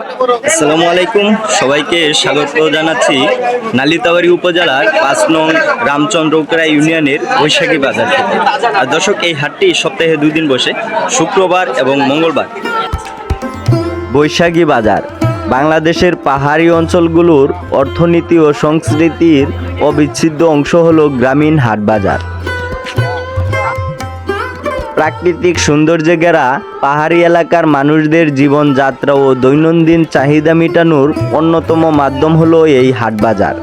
আসসালামু আলাইকুম। সবাইকে স্বাগত জানাচ্ছি নালিতাবাড়ি উপজেলার পাঁচ নং রামচন্দ্রকরা ইউনিয়নের বৈশাখী বাজার থেকে। আর দর্শক, এই হাটটি সপ্তাহে দুই দিন বসে, শুক্রবার এবং মঙ্গলবার। বৈশাখী বাজার, বাংলাদেশের পাহাড়ি অঞ্চলগুলোর অর্থনীতি ও সংস্কৃতির অবিচ্ছেদ্য অংশ হল গ্রামীণ হাট বাজার। প্রাকৃতিক সৌন্দর্যে ঘেরা পাহাড়ি এলাকার মানুষদের জীবনযাত্রা ও দৈনন্দিন চাহিদা মেটানোর অন্যতম মাধ্যম হলো এই হাটবাজার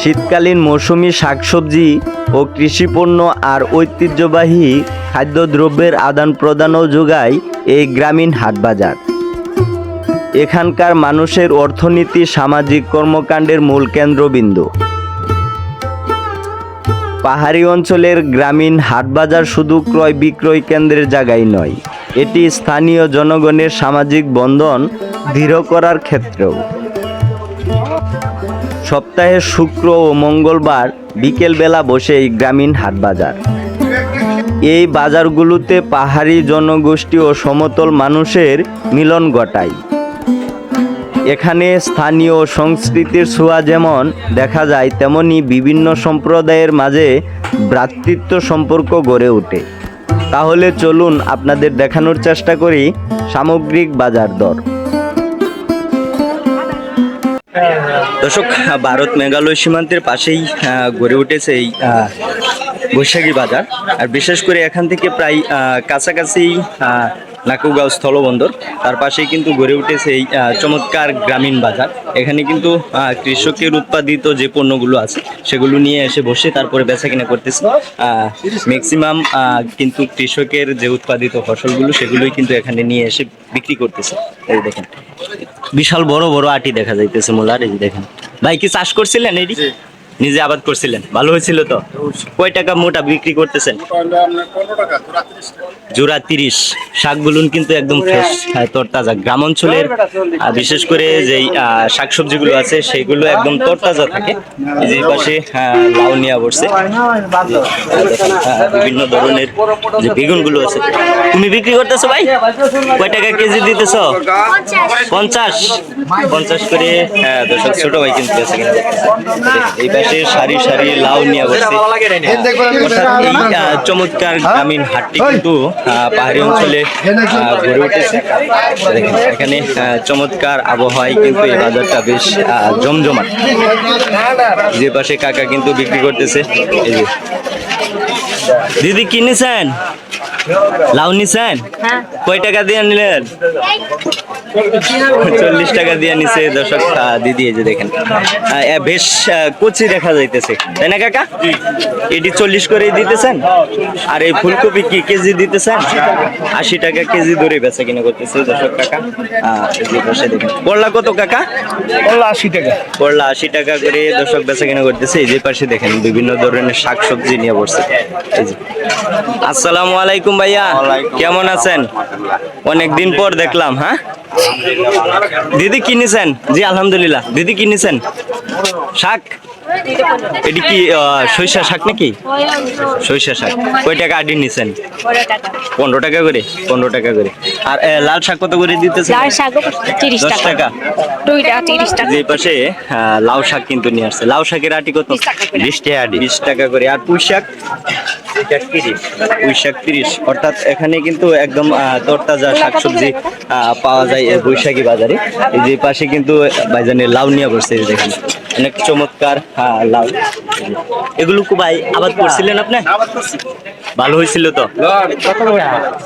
শীতকালীন মৌসুমি শাকসবজি ও কৃষিপণ্য আর ঐতিহ্যবাহী খাদ্যদ্রব্যের আদান প্রদানও যোগায় এই গ্রামীণ হাটবাজার এখানকার মানুষের অর্থনীতি, সামাজিক কর্মকাণ্ডের মূল কেন্দ্রবিন্দু। পাহাড়ি অঞ্চলের গ্রামীণ হাটবাজার শুধু ক্রয় বিক্রয় কেন্দ্রের জায়গায় নয়, এটি স্থানীয় জনগণের সামাজিক বন্ধন দৃঢ় করার ক্ষেত্রেও। সপ্তাহে শুক্র ও মঙ্গলবার বিকেলবেলা বসে এই গ্রামীণ হাটবাজার। এই বাজারগুলোতে পাহাড়ি জনগোষ্ঠী ও সমতল মানুষের মিলন ঘটায়। এখানে স্থানীয় সংস্কৃতির ছোঁয়া যেমন দেখা যায়, তেমনি বিভিন্ন সম্প্রদায়ের মাঝে ভ্রাতৃত্ব সম্পর্ক গড়ে ওঠে। তাহলে চলুন আপনাদের দেখানোর চেষ্টা করি সামগ্রিক বাজার দর। দর্শক, ভারত মেঘালয় সীমান্তের পাশেই গড়ে উঠেছে এই বৈশাখী বাজার। আর বিশেষ করে এখান থেকে প্রায় কাছাকাছি নাকুগাঁও স্থলবন্দর। তার পাশেই কিন্তু গড়ে উঠেছে এই চমৎকার গ্রামীণ বাজার। এখানে কিন্তু কৃষকের উৎপাদিত যে পণ্যগুলো আছে, সেগুলো নিয়ে এসে বসে তারপরে বেচা কিনা করতেছে ম্যাক্সিমাম কিন্তু কৃষকের যে উৎপাদিত ফসলগুলো, সেগুলোই কিন্তু এখানে নিয়ে এসে বিক্রি করতেছে। এই দেখেন, বিশাল বড় বড় আটি দেখা যাইতেছে মোলার, এই দেখেন। ভাই, কি চাষ করছিলেন এটি? নিজে আবাদ করছিলেন। ভালো হয়েছিল তো? কয় টাকা মোটা বিক্রি করতেছেন? জোড়া তিরিশ। শাকগুলো কিন্তু একদম ফ্রেশ তরতাজা। গ্রাম অঞ্চলের বিশেষ করে যেই শাকসবজিগুলো আছে সেগুলো একদম তরতাজা থাকে। যে পাশে আহ, লাউ নিয়ে আহ, বিভিন্ন ধরনের যে বেগুনগুলো আছে। তুমি বিক্রি করতেছো ভাই? কয় টাকা কেজি দিতেছ? পঞ্চাশ। পঞ্চাশ করে হ্যাঁ দর্শক ছোট ভাই কিন্তু। এই পাশে সারি সারি লাউ নিয়ে বসছে এই চমৎকার গ্রামীণ হাটটি কিন্তু পাহাড়ি অঞ্চলে গড়ে উঠেছে। দেখেন এখানে আহ, চমৎকার আবহাওয়ায় কিন্তু এই বাজারটা বেশ আহ, জমজমাট। যে পাশে কাকা কিন্তু বিক্রি করতেছে। এই যে। দিদি কি নিছেন লাউ নিছেন? হ্যাঁ। কয় টাকা দিয়ে নিলেন? চল্লিশ টাকা দিয়ে নিছে দর্শক দিদি এই যে দেখেন। বেশ কচি দেখা যাইতেছে তাই না কাকা? এটি চল্লিশ করে দিতেছেন? আর এই ফুলকপি কি কেজি দিতেছেন? আশি টাকা কেজি ধরে বেচা কিনা করতেছে দর্শক কাকা। আহ, এই যে পাশে দেখেন। করলা কত কাকা? করলা আশি টাকা। করলা আশি টাকা করে দর্শক বেচা কিনা করতেছে এই যে পাশে দেখেন বিভিন্ন ধরনের শাকসবজি নিয়ে বসছে। এই যে। আসসালামু আলাইকুম ভাইয়া। কেমন আছেন? অনেকদিন পর দেখলাম হ্যাঁ? দিদি কিনেছেন? জি আলহামদুলিল্লাহ। দিদি কিনেছেন? শাক? এটি কি সরিষা শাক নাকি? সরিষা শাক। কয় টাকা আডি নিছেন? পনেরো টাকা করে পনেরো টাকা করে। আর লাল শাক কত করে দিতেছে লাল শাক তিরিশ দশ টাকা। টাকা। দুইটা তিরিশ টাকা। যে পাশে লাউ শাক কিন্তু নিয়ে আসছে। লাউ শাকের আটি কত? বিশ টাকা করে। বিশ টাকা করে। আর পুঁই শাক? পুঁই শাক তিরিশ। অর্থাৎ এখানে কিন্তু একদম তরতাজা শাকসবজি আহ, পাওয়া যায় বৈশাখী বাজারে। এই যে পাশে কিন্তু ভাইজানের লাউ নিয়ে বসছে দেখেন। অনেক চমৎকার আহ, লাউ এগুলো ভাই আবাদ করছিলেন আপনি? ভালো হয়েছিল তো?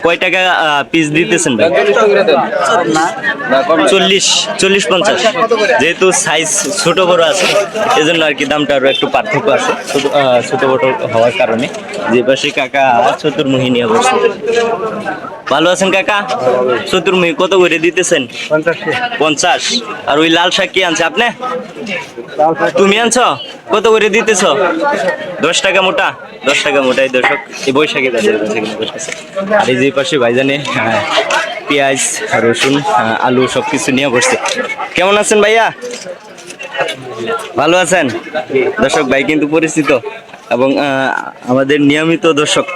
কয় টাকা পিস দিতেছেন ভাই? চল্লিশ চল্লিশ পঞ্চাশ। যেহেতু সাইজ ছোট বড় আছে, এজন্য আর কি দামটা আরও একটু পার্থক্য আছে, ছোট বড় হওয়ার কারণে। যে পাশে কাকা চতুর্মুহী নিয়ে বসছে। ভালো আছেন কাকা? চতুর্মুহী কত করে দিতেছেন? পঞ্চাশ। আর ওই লাল শাক কি আনছে আপনি? তুমি আনছো? কত করে দিতেছ? দশ টাকা মোটা? দশ টাকা মোটাই দর্শক বৈশাখী বাজারে করতেছে। আর এই যে পাশে ভাইজানে হ্যাঁ, পেঁয়াজ রসুন আলু সব কিছু নিয়ে বসছে। কেমন আছেন ভাইয়া? ভালো আছেন? দর্শক ভাই কিন্তু পরিচিত এবং আমাদের নিয়মিত দর্শক।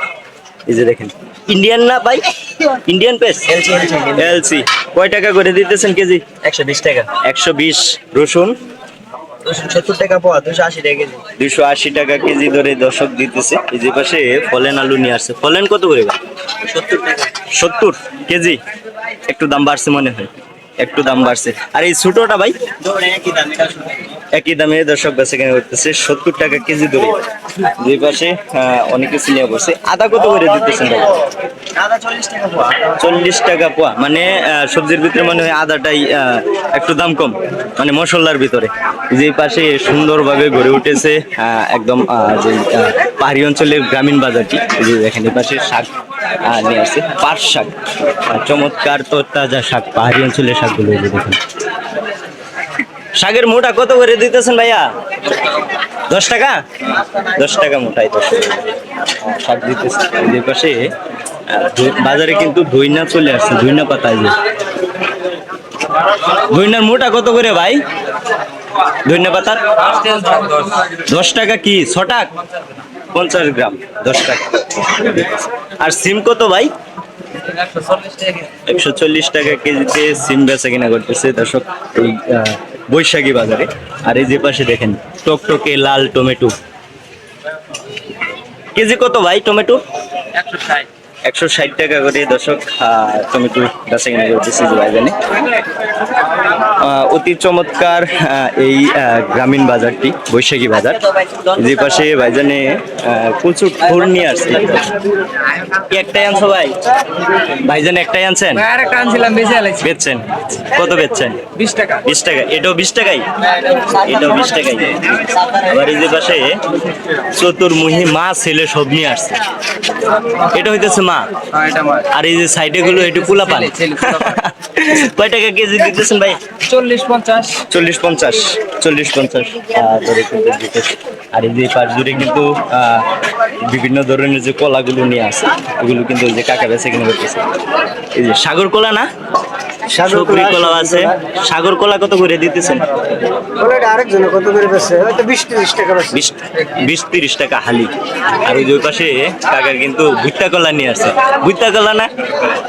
এই যে দেখেন ইন্ডিয়ান না ভাই? ইন্ডিয়ান পেস এলসি কয় টাকা করে দিতেছেন কেজি? একশো বিশ টাকা। একশো বিশ রসুন সত্তর টাকা পাওয়া দুশো আশি টাকা কেজি। দুশো আশি টাকা কেজি ধরে দর্শক দিতেছে। এই যে পাশে ফলেন আলু নিয়ে আসছে। ফলেন কত করে সত্তর টাকা। সত্তর কেজি? একটু দাম বাড়ছে মনে হয়। একটু দাম বাড়ছে। আর এই ছোটটা ভাই? একই দাম। একই দামে দর্শক বেচে কেনা করতেছে সত্তর টাকা কেজি ধরে দুই পাশে অনেক কিছু নিয়ে বসে। আদা কত করে দিতেছেন চল্লিশ টাকা পোয়া। মানে সবজির ভিতরে মনে হয় আদাটাই একটু দাম কম। মানে মশলার ভিতরে। যে পাশে সুন্দরভাবে গড়ে উঠেছে একদম যে পাহাড়ি অঞ্চলের গ্রামীণ বাজারটি। যে এখানে পাশে শাক নিয়ে আসছে। পাট শাক। চমৎকার তো তাজা শাক, পাহাড়ি অঞ্চলের শাকগুলো দেখুন। শাকের মোটা কত করে দিতেছেন ভাইয়া? দশ টাকা? দশ টাকা মোটাই দশ শাক দিতেছে। পাশে বাজারে কিন্তু দইনা চলে আসছে দইনা পাতা যে। দইনার মোটা কত করে ভাই? দইনা পাতার? দশ টাকা কি? ছ টাকা? পঞ্চাশ গ্রাম, দশ টাকা। আর সিম কত ভাই? একশো চল্লিশ টাকা কেজিতে সিম বেচা কিনা করতেছে দর্শক। বৈশাখী বাজারে। আর এই যে পাশে দেখেন টকটকে লাল টমেটো। কেজি কত ভাই টমেটো? একশো ষাট। টাকা করে দর্শক টমেটো বেচা বাজারে। আহ, অতি চমৎকার এই গ্রামীণ বাজারটি বৈশাখী বাজার। যে পাশে ভাইজানে প্রচুর ফুল নিয়ে আসছে। একটাই আনছো ভাই? ভাইজান একটাই আনছেন? বেচছেন? কত বেচছেন? বিশ টাকা। বিশ টাকা। এটাও বিশ টাকাই? এটাও বিশ টাকাই? আবার এই যে পাশে চতুর্মুহী মা ছেলে সব নিয়ে আসছে। এটা হইতেছে মা? হ্যাঁ আর এই যে সাইডে গুলো একটু পোলা পান। কয় টাকা কেজি দিতেছেন ভাই? চল্লিশ পঞ্চাশ। চল্লিশ পঞ্চাশ চল্লিশ পঞ্চাশ। আর এই যে পাশ জুড়ে কিন্তু আহ, বিভিন্ন ধরনের যে কলাগুলো নিয়ে আসে ওগুলো কিন্তু যে কাকা বেছে কিনে করতেছে। এই যে সাগর কলা না? সবরি কলা, কলা আছে সাগর কলা কত করে দিতেছেন? আরেকজনে কত করে বেচছে? হয়তো বিশ তিরিশ টাকা বিশ বিশ তিরিশ টাকা হালি। আর ওই যে পাশে কাকার কিন্তু ভুট্টা কলা নিয়ে আসছে। ভুট্টা কলা না?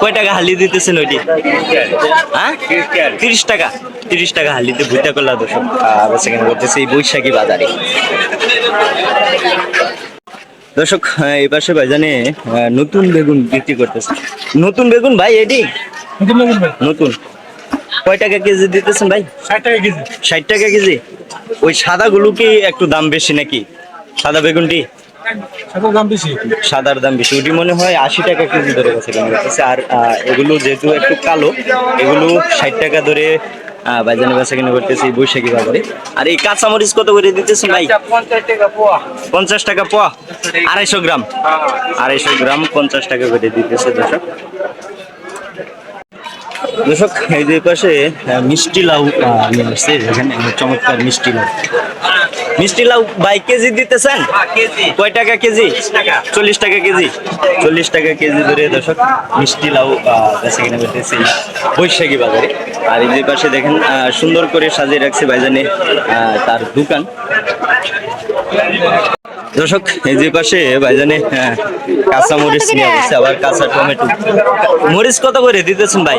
কয় টাকা হালি দিতেছেন ওইটি? হ্যাঁ? তিরিশ টাকা। তিরিশ টাকা হালিতে ভুট্টা কলা এই বৈশাখী বাজারে। দর্শক এই পাশে ভাইজানে আহ, নতুন বেগুন বিক্রি করতেছে। নতুন বেগুন ভাই এটি নতুন কয় টাকা কেজি দিতেছেন ভাই? ষাট টাকা কেজি। ষাট টাকা কেজি? ওই সাদাগুলো কি একটু দাম বেশি নাকি? সাদা বেগুনটি? সাথে দাম বেশি। সাদার দাম বেশি। ওটি মনে হয় আশি টাকা কেজি ধরে গেছে আর এগুলো যেহেতু একটু কালো এগুলো ষাট টাকা ধরে বেচা কিনে করতেছে বৈশাখী বাজারে। আর এই কাঁচামরিচ কত করে দিতেছেন ভাই? পঞ্চাশ টাকা পোয়া। আড়াইশো গ্রাম। আড়াইশো গ্রাম পঞ্চাশ টাকা করে দিতেছে দর্শক। দর্শক এই পাশে মিষ্টি লাউ আসছে। এখানে চমৎকার মিষ্টি লাউ। মিষ্টি লাউ বাই কেজি দিতেছেন? কয় টাকা কেজি? চল্লিশ টাকা। কেজি। চল্লিশ টাকা কেজি ধরে দর্শক মিষ্টি লাউ বেচা কিনা করতেছে বৈশাখী বাজারে। আর এই পাশে দেখেন সুন্দর করে সাজিয়ে রাখছে ভাইজানে তার দোকান। দর্শক, এই যে পাশে ভাইজানে কাঁচা মরিচ নিয়ে আসছে, আবার কাঁচা টমেটো। মরিচ কত করে দিতেছেন ভাই?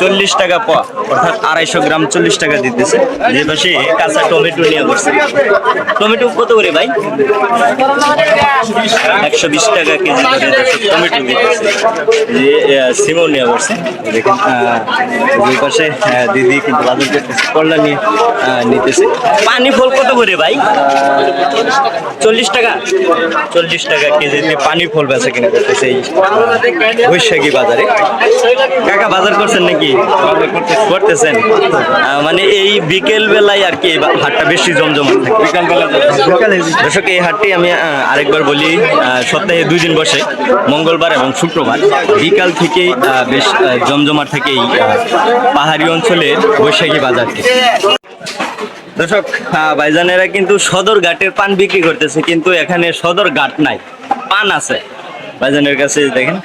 চল্লিশ টাকা পোয়া। অর্থাৎ আড়াইশো গ্রাম চল্লিশ টাকা দিতেছে। যে পাশে কাঁচা টমেটো নিয়ে বসছে টমেটো কত করে ভাই? একশো বিশ টাকা কেজি করে দর্শক, টমেটো দিতেছে যে সিমও নিয়ে বসছে দেখুন দুই পাশে দিদি কিন্তু বাজার করতেছে করলা নিয়ে নিতেছে। পানি ফল কত করে ভাই? চল্লিশ টাকা? চল্লিশ টাকা কেজিতে পানি ফল বেচা কিনে করতেছে এই বৈশাখী বাজারে। কাকা বাজার করছেন নাকি? করতেছেন? আহ, মানে এই বিকেল বেলায় আর কি হাটটা বেশি জমজমাট থাকে? দর্শক এই হাটটি আমি আরেকবার বলি আহ, সপ্তাহে দুই দিন বসে মঙ্গলবার এবং শুক্রবার। বিকাল থেকেই আহ, বেশ জমজমাট থাকে এই পাহাড়ি অঞ্চলের বৈশাখী বাজারটি। দর্শক ভাইজানেরা কিন্তু সদর ঘাটের পান বিক্রি করতেছে, কিন্তু এখানে সদর ঘাট নাই, পান আছে। ভাইজানের কাছে দেখেন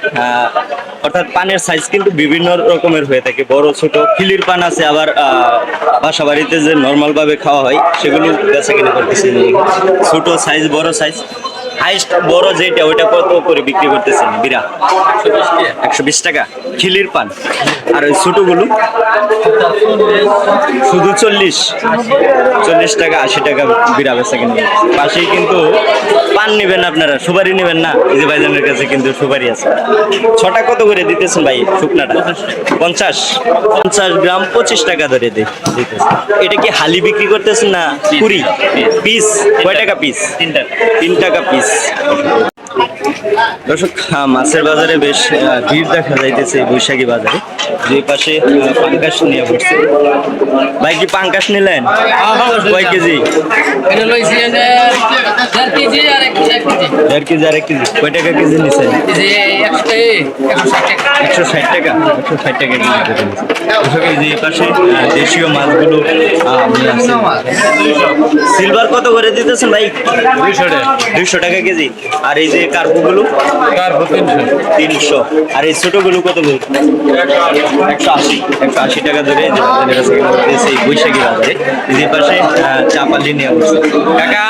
অর্থাৎ পানের সাইজ কিন্তু বিভিন্ন রকমের হয়ে থাকে, বড়, ছোট, খিলির পান আছে, আবার বাসা বাড়িতে যে নর্মাল ভাবে খাওয়া হয়, সেগুলো বেচা কিনা করতেছে। ছোট সাইজ বড় সাইজ হাইস্ট বড় যেটা ওইটা কত করে বিক্রি করতেছেন? বিরা একশো বিশ টাকা। খিলির পান। আর ওই ছোটগুলো? শুধু চল্লিশ। চল্লিশ টাকা আশি টাকা বিরা বেচা কিনবে পাশেই কিন্তু পান নেবেন আপনারা সুপারি নেবেন না? এই যে ভাইজানের কাছে কিন্তু সুপারি আছে। ছটা কত করে দিতেছেন ভাই শুকনাটা? পঞ্চাশ। পঞ্চাশ গ্রাম পঁচিশ টাকা ধরে দি- দিতেছেন এটা কি হালি বিক্রি করতেছেন না কুড়ি? পিস? কয় টাকা পিস? তিন টাকা। তিন টাকা পিস। Yes. দর্শক মাছের বাজারে বেশ ভিড় দেখা যাইতেছে বৈশাখী বাজারে। দুই পাশে পাঙ্কাশ নিয়ে বসছে। ভাই কি পাঙ্কাশ নিলেন? কয় কেজি? দেড় কেজি আর এক কেজি। কয় টাকা কেজি নিছেন? এই যে একশো ষাট টাকা। একশো ষাট টাকা? কেজি দর্শক এই যে পাশে দেশীয় মাছগুলো সিলভার কত করে দিতেছেন ভাই? দুইশো টাকা। দুইশো টাকা কেজি। আর এই যে কার্পুগুলো কার্পো তিনশো তিনশো। আর এই ছোটগুলো কত করে? একশো আশি। একশো আশি টাকা ধরে করতেছে বৈশাখী বাজারে। পাশে চাপালি নিয়ে কাকা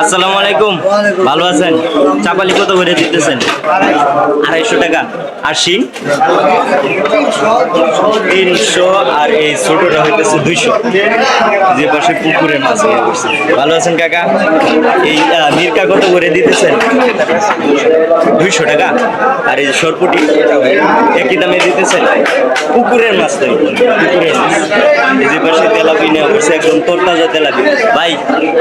আসসালামু আলাইকুম। ভালো আছেন? চাপালি কত করে দিতেছেন? আড়াইশো টাকা। আর শিং তিনশো। আর এই ছোটটা হইতেছে দুইশো। যে পাশে পুকুরের মাছ ভালো আছেন কাকা? এই আহ, মিরকা কত করে দিতেছেন? দুইশো টাকা? আর এই সরপুটি একই দামে দিতেছেন? পুকুরের মাছ তো পুকুরের মাছ। এই যে পাশে তেলাপি নেওয়া করছে একদম তরতাজা তেলাপি। ভাই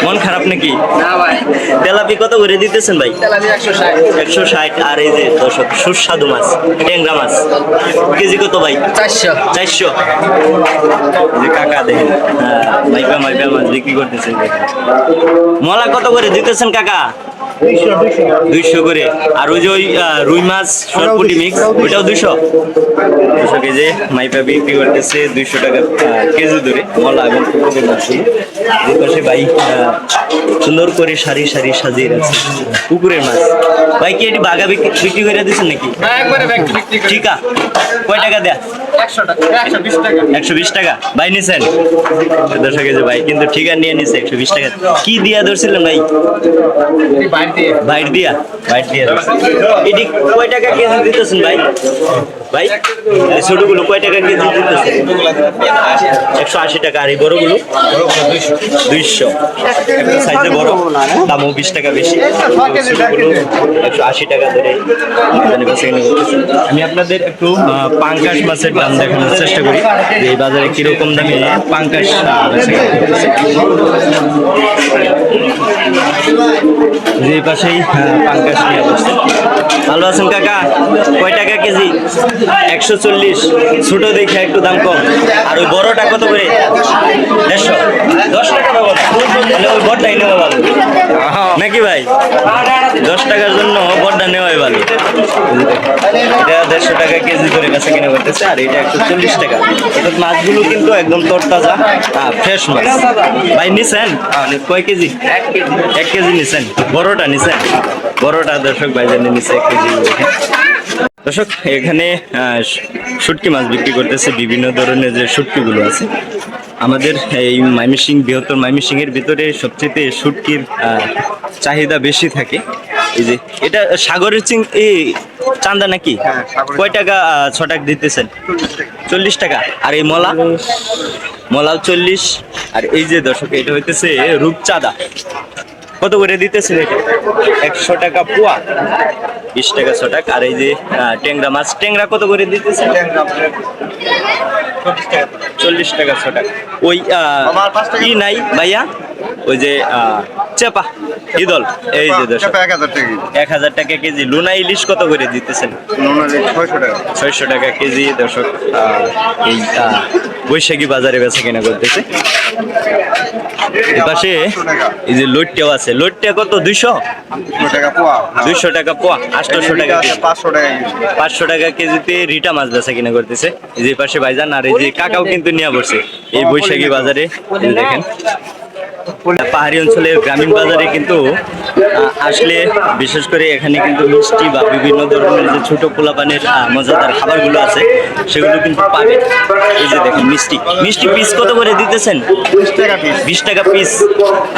মন খারাপ নাকি? না ভাই। তেলাপি কত করে দিতেছেন ভাই? একশো ষাট। আর এই যে দশক সুস্বাদু মাছ ট্যাংরা মাছ। কেজি কত ভাই? চারশো। চারশো। যে কাকা দেখেন হ্যাঁ মাইপা মাইপা মাছ বিক্রি করতেছেন। মলা কত করে দিতেছেন কাকা? দুইশো করে। আর ওই যে ওই রুই মাছ সরপুটি মিক্স ওইটাও দুইশো? দুশো কেজি। মাইপা বিক্রি করতেছে দুইশো টাকা কেজি ধরে। মলা এবং পুকুরের মাছগুলো যে পাশে ভাই আহ, সুন্দর করে সারি সারি সাজিয়ে রাখছে। পুকুরের মাছ। ভাই কি এটি বাগা বিক্রি বিক্রি করে দিচ্ছেন নাকি? না একবারে ব্যাগ বিক্রি করে ঠিক। কয় টাকা দেয়া? একশো টাকা বিশ টাকা। ভাই নিছেন? দর্শক যে ভাই কিন্তু ঠিকা নিয়ে নিছে একশো বিশ টাকা। কি দিয়া ধরছিলেন ভাই? বাইট দিয়া। বাইট দিয়া। এটি কয় টাকা কেজি দিতেছেন ভাই? ভাই ছোটগুলো কয় টাকা কেজি দিতেছেন? একশো আশি টাকা আর এই বড়গুলো? দুইশো। সাইজে বড়। দামও বিশ টাকা বেশি। একশো আশি টাকা ধরে। আমি আপনাদের একটু পাঙ্কাশ মাছের দাম দেখানোর চেষ্টা করি। এই বাজারে কীরকম দামে পাঙ্কাশ যে পাশেই পাঙ্কাশ নিয়ে বসছে। ভালো আছেন কাকা? কয় টাকা কেজি? একশো চল্লিশ। ছোট দেখে একটু দাম কম। আর ওই বড়টা কত করে? দেড়শো। দশ টাকা না তাহলে ওই বড়টাই নেওয়া ভালো। নাকি ভাই? দশ টাকার জন্য বড়টা নেওয়াই ভালো। এটা দেড়শো টাকা কেজি করে কাছে কিনে করতেছে আর এটা একশো চল্লিশ টাকা। অর্থাৎ মাছগুলো কিন্তু একদম তরতাজা ফ্রেশ মাছ। ভাই নিছেন? কয় কেজি। এক কেজি নিছেন? বড়টা নিছেন? বড়টা দর্শক ভাই জানি নিছে এক কেজি। দর্শক এখানে শুটকি মাছ বিক্রি করতেছে বিভিন্ন ধরনের যে শুটকিগুলো আছে। আমাদের এই মাইমিসিং বৃহত্তর মাইমিসিং এর ভিতরে সবচেয়ে শুটকির চাহিদা বেশি থাকে। এই যে এটা সাগরের চিং এই চান্দা নাকি? কয় টাকা আহ, ছটাক দিতেছেন? চল্লিশ টাকা। আর এই মলা? মলাও চল্লিশ। আর এই যে দর্শক এটা হইতেছে রূপচাঁদা। কত করে দিতেছেন একশো টাকা পোয়া। বিশ টাকা ছ টাকা। আর এই যে ট্যাংরা মাছ, ট্যাংরা কত করে দিতেছে চল্লিশ টাকা ছ টাকা। ওই কি নাই ভাইয়া? ওই যে চেপা ইদল এই যে দর্শক। এক হাজার টাকা কেজি। লুনা ইলিশ কত করে দিতেছেন? ছয়শো টাকা। কেজি দর্শক এই বৈশাখী বাজারে বেচা কেনা করতেছে। পাশে এই যে লোটটাও আছে। লোটটা কত? দুইশো? পোয়া। দুইশো টাকা পোয়া আটশোশো টাকা পাঁচশো টাকা। পাঁচশো টাকা কেজিতে রিটা মাছ বেচা কিনা করতেছে। এই যে পাশে ভাইজান আর এই যে কাকাও কিন্তু নিয়ে বসে। এই বৈশাখী বাজারে দেখেন। পাহাড়ি অঞ্চলের গ্রামীণ বাজারে কিন্তু আসলে বিশেষ করে এখানে কিন্তু মিষ্টি বা বিভিন্ন ধরনের যে ছোট পোলাপানের মজাদার খাবারগুলো আছে সেগুলো কিন্তু পাবে এই যে দেখেন মিষ্টি। মিষ্টি পিস কত করে দিতেছেন? বিশ টাকা পিস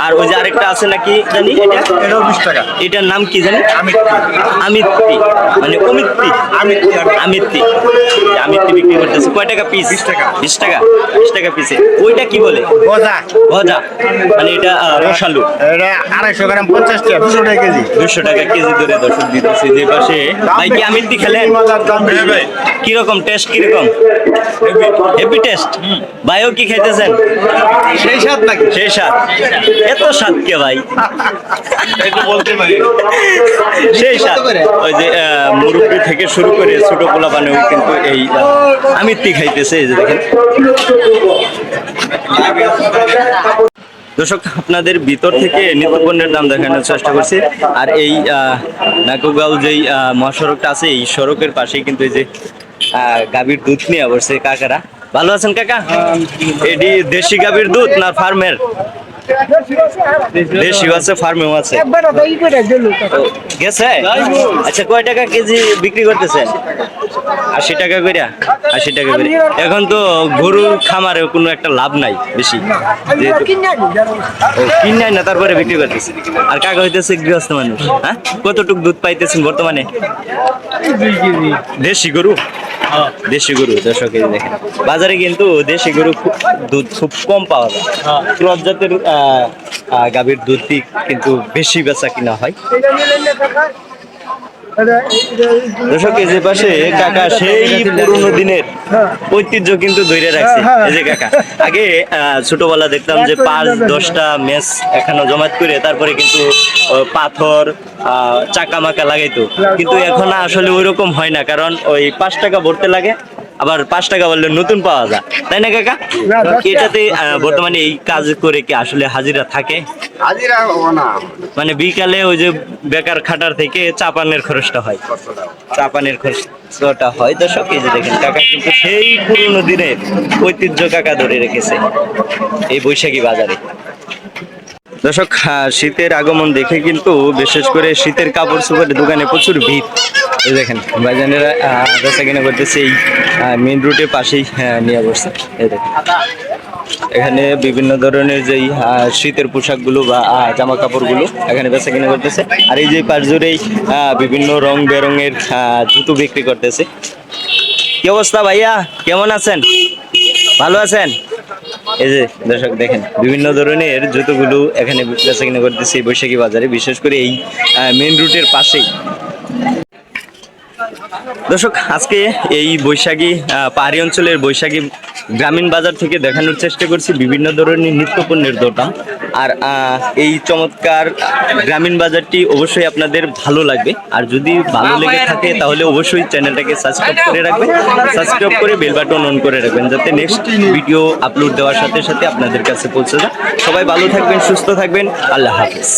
আর ওই যে আরেকটা আছে নাকি জানি? এটা? এটাও বিশ টাকা। এটার নাম কি জানি? আমিত্তি। মানে অমিত্তি? আমিত্তি, আমিত্তি। বিক্রি করতেছে। কয় টাকা পিস বিশ টাকা। বিশ টাকা। বিশ টাকা পিসে ওইটা কি বলে? গজা। ভজা মানে এটা রসালু। এটা আড়াইশো গ্রাম পঞ্চাশ টাকা দুশো টাকা কেজি। দুশো টাকা কেজি ধরে দর্শক দিতেছে যে পাশে ভাই কি আমিত্তি খেলেন। কীরকম টেস্ট কীরকম? হেভি টেস্ট ভাইও কি খাইতেছেন? সেই স্বাদ নাকি? সেই স্বাদ। এত স্বাদ কে ভাই? সেই স্বাদ। ওই যে আহ, থেকে শুরু করে ছোট পোলা বানেও কিন্তু এই আমিত্তি খাইতেছে এই যে দেখেন। দর্শক আপনাদের ভিতর থেকে নিত্যপণ্যের দাম দেখানোর চেষ্টা করছি। আর এই আহ, নাকুগাঁও যেই মহাসড়কটা আছে এই সড়কের পাশেই কিন্তু এই যে আহ, গাভীর দুধ নিয়ে বসছে কাকারা। ভালো আছেন কাকা? এটি দেশি গাভীর দুধ না ফার্মের দেশি আছে। ফার্মেও আছে গেছে? আচ্ছা কয় টাকা কেজি বিক্রি করতেছেন? আশি টাকা করে আশি টাকা করে এখন তো গরুর খামারে কোনো একটা লাভ নাই বেশি কিনাই না তারপরে বিক্রি করতেছে। আর কাকা হইতেছে গৃহস্থ মানুষ হ্যাঁ? কতটুক দুধ পাইতেছেন বর্তমানে? দেশি গরু? দেশি গরু, দর্শক দেখেন। বাজারে কিন্তু দেশি গরু দুধ খুব কম পাওয়া যায়। ক্রস জাতের গাভীর দুধটি কিন্তু বেশি বেচা কিনা হয়। দর্শক এই যে পাশে কাকা সেই পুরনো দিনের ঐতিহ্য কিন্তু ধরে রাখছে। এই যে কাকা আগে আহ, ছোটবেলা দেখতাম যে পাঁচ দশটা ম্যাচ এখানে জমাত করে তারপরে কিন্তু পাথর আহ, চাকা মাকা লাগাইতো। কিন্তু এখন আসলে ওই রকম হয় না কারণ ওই পাঁচ টাকা ভরতে লাগে আবার পাঁচ টাকা বললে নতুন পাওয়া যায়। তাই না কাকা? এটাতে বর্তমানে এই কাজ করে কি আসলে হাজিরা থাকে? হাজিরা মানে বিকালে ওই যে বেকার খাটার থেকে চাপানের খরচটা হয়। চাপানের খরচটা হয়। দর্শক এই যে দেখেন কাকা কিন্তু সেই পুরনো দিনের ঐতিহ্য কাকা ধরে রেখেছে এই বৈশাখী বাজারে। দর্শক শীতের আগমন দেখে কিন্তু বিশেষ করে শীতের কাপড় চোপড়ের দোকানে প্রচুর ভিড়। এই দেখেন, ভাইজানেরা বেচা কিনা করতেছে এই মেন রুটের পাশেই নিয়ে বসছে। এই দেখেন। এখানে বিভিন্ন ধরনের যেই শীতের পোশাকগুলো বা জামা কাপড়গুলো এখানে বেচা কিনা করতেছে। আর এই যে পাশ জুড়েই বিভিন্ন রং বেরঙের জুতো বিক্রি করতেছে। কি অবস্থা ভাইয়া? কেমন আছেন? ভালো আছেন? এই যে, দর্শক দেখেন, বিভিন্ন ধরনের জুতোগুলো এখানে বেচা কিনা করতেছে বৈশাখী বাজারে। বিশেষ করে এই মেন রুটের পাশেই। দর্শক, আজকে এই বৈশাখী পাহাড়ি অঞ্চলের বৈশাখী গ্রামীণ বাজার থেকে দেখানোর চেষ্টা করছি বিভিন্ন ধরনের নিত্যপণ্যের দোকান। আর এই চমৎকার গ্রামীণ বাজারটি অবশ্যই আপনাদের ভালো লাগবে। আর যদি ভালো লেগে থাকে, তাহলে অবশ্যই চ্যানেলটাকে সাবস্ক্রাইব করে রাখবেন। সাবস্ক্রাইব করে বেল বাটন অন করে রাখবেন, যাতে নেক্সট ভিডিও আপলোড দেওয়ার সাথে সাথে আপনাদের কাছে পৌঁছে যায়। সবাই ভালো থাকবেন, সুস্থ থাকবেন। আল্লাহ হাফিজ।